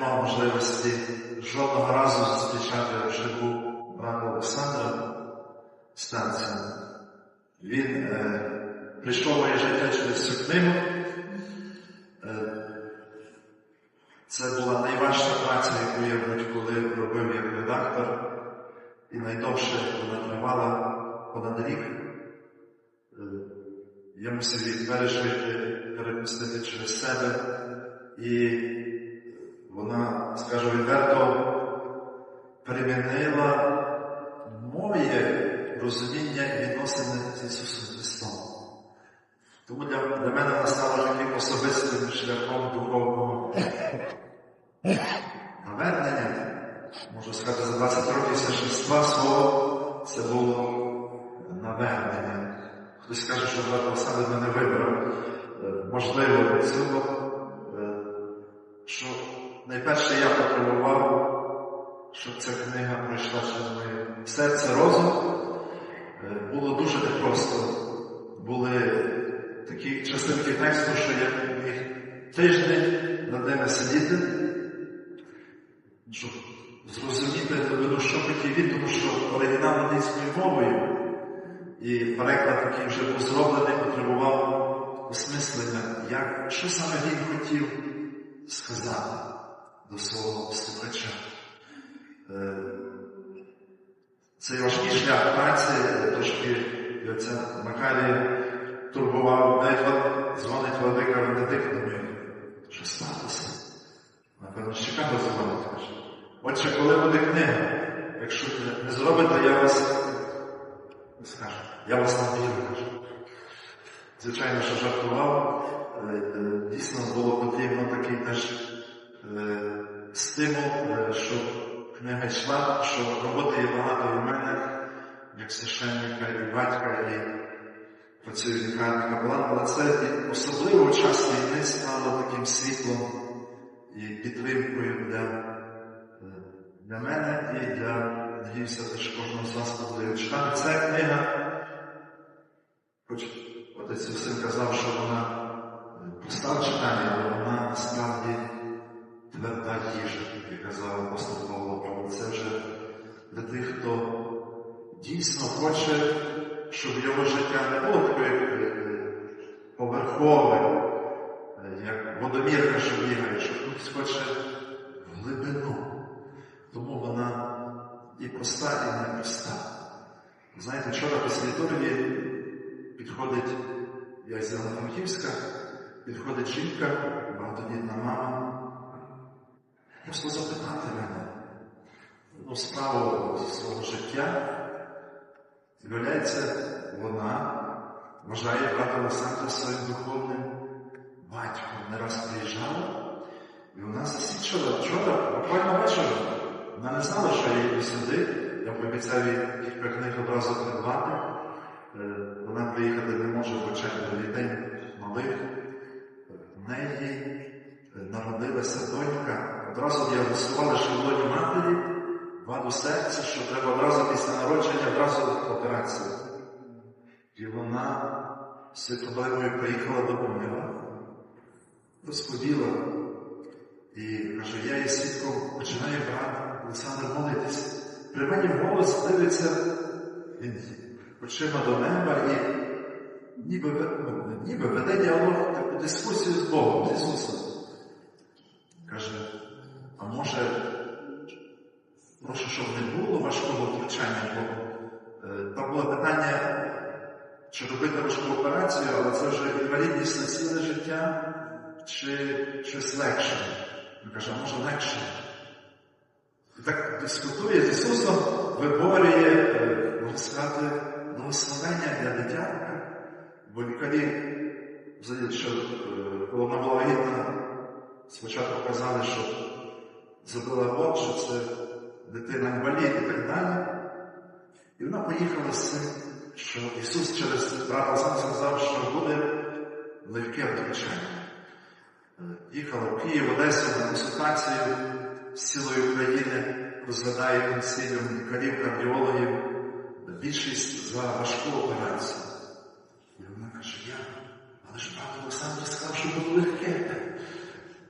мав можливості жодного разу зустрічати вживу брата Олександра станцію. Він е, прийшов моє життя через цю книгу. Е, це була найважча праця, яку я будь-коли робив як редактор, і найдовше вона тривала понад рік. Е, Я мусив її пережити, перепустити через себе, і вона, скажу відверто, перемінила моє розуміння і відносини з Ісусом Христом. Тому для, для мене вона стала таким особистим шляхом духовного навернення. Можу сказати, за 20 років священства свого це було навернення. Хтось каже, що Олександр мене вибрав. Е, Можливо, цього, е, що найперше я потребував, щоб ця книга пройшла через моє серце, розум. Е, Було дуже непросто. Були такі частинки тексту, що я міг тиждень над ними сидіти, щоб зрозуміти ну, що хотів тому що оригінал англійською мовою і переклад, який вже був зроблений, потребував осмислення, як, що саме він хотів сказати до свого слухача. Е, Цей важкий шлях праці трошки це Макарій турбував, навіть вон- дзвонить владика Венедикт, думаю, що сталося? Напевно, з Чикаго дзвонить, каже. Отже, коли буде книга, якщо не- не зробите, я вас скажу, я вас там вірю. Звичайно, що жартував. Стимул, е, щоб книга йшла, що роботи є багато і в мене, як священника, і батька, і працюю в лікарні капелан, але це особливо час війни стало таким світлом і підтримкою для, е, для мене і для, надіюся, теж кожного з вас буде читати. Ця книга, хоч отець Юсин казав, що вона е, проста в але вона насправді тверда їжа, як казав апостол Павло. Це вже для тих, хто дійсно хоче, щоб його життя не було таке поверхове, як водомірка, що бігає, що хтось хоче в глибину. Тому вона і проста, і не проста. Знаєте, вчора після літургії підходить, я з Івано-Франківська, підходить жінка, багатодітна мама, просто запитати мене ну, справу свого життя. Виявляється, вона вважає брата Олександра своїм духовним батьком. Не раз приїжджала, і вона засвідчила вчора, буквально вечором. Вона не знала, що я їду сюди. Я пообіцяв їй кілька книг одразу придбати. Вона приїхати не може, четверо день малих. В неї народилася донька. Одразу діагностували, що в лоні матері ваду серця, що треба одразу після народження, одразу операцію. І вона проблемою поїхала до Боміва, розповіла. І каже, я є свідком, починає брат Олександр молитися. При мені голос дивиться, очима до неба і ніби, ну, ніби веде діалог, таку дискусію з Богом, з Ісусом. Чи робити важку операцію, але це вже інвалідність на ціле життя, чи щось легше. Він каже, може легше. І так дискутує з Ісусом, виборює, е, можна сказати, благословення для дитятка. Бо лікарі, що е, коли вона була вагітна, спочатку казали, що зробила аборт, що це дитина інвалід і так далі. І вона поїхала з цим, що Ісус через брата сам сказав, що буде легке втручання. Е, Їхала в Київ, Одесу на консультацію з цілої України, розглядає консиліум лікарів, кардіологів, більшість за важку операцію. І вона каже, я, але ж брат Олександр сказав, що буде легке.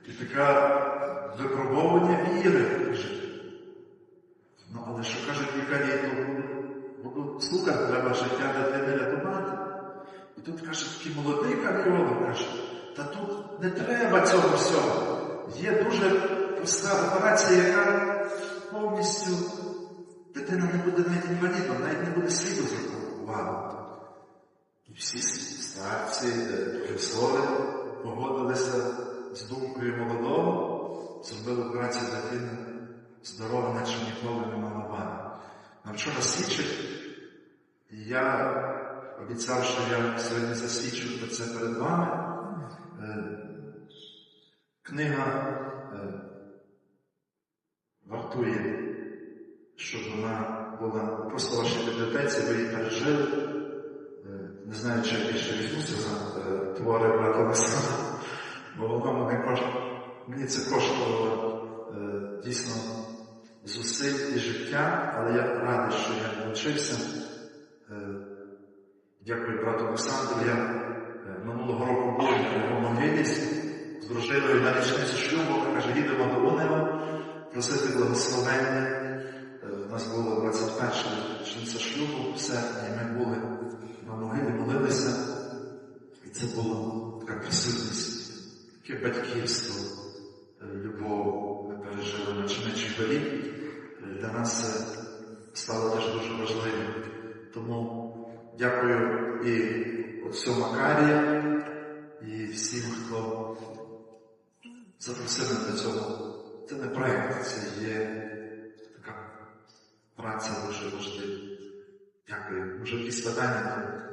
І така випробовування віри. І тут каже, такий молодий кардіолог каже, та тут не треба цього всього. Є дуже проста операція, яка повністю дитина не буде навіть інвалідом, навіть не буде сліду увагу. І всі старці, е, професори погодилися з думкою молодого, зробили операцію дитини здорова, наче ніколи не мала ваги. На вчора свідчив, і я обіцяв, що я сьогодні засвідчу це перед вами. Е, Книга е, вартує, щоб вона була просто в вашій бібліотеці, ви її пережили. Е, Не знаю, чи я більше візьмуся за твори брата Олександра, бо воно мене коштує. Мені це коштувало дійсно зусиль і життя, але я радий, що я навчився. Е, Дякую брату Олександру. Я е, минулого року був його з дружиною на річницю шлюбу, каже, їдемо до Унева, просити благословення. Е, У нас було 21 річниця шлюбу в серпні, ми були на могилі, молилися. І це була така присутність, таке батьківство, е, любов ми пережили на горі. Е, Для нас це стало теж дуже важливим. Тому дякую і отцю Макарія, і всім, хто запросив мене до цього. Це не проєкт, це є така праця дуже важлива. Дякую. Може, якісь питання?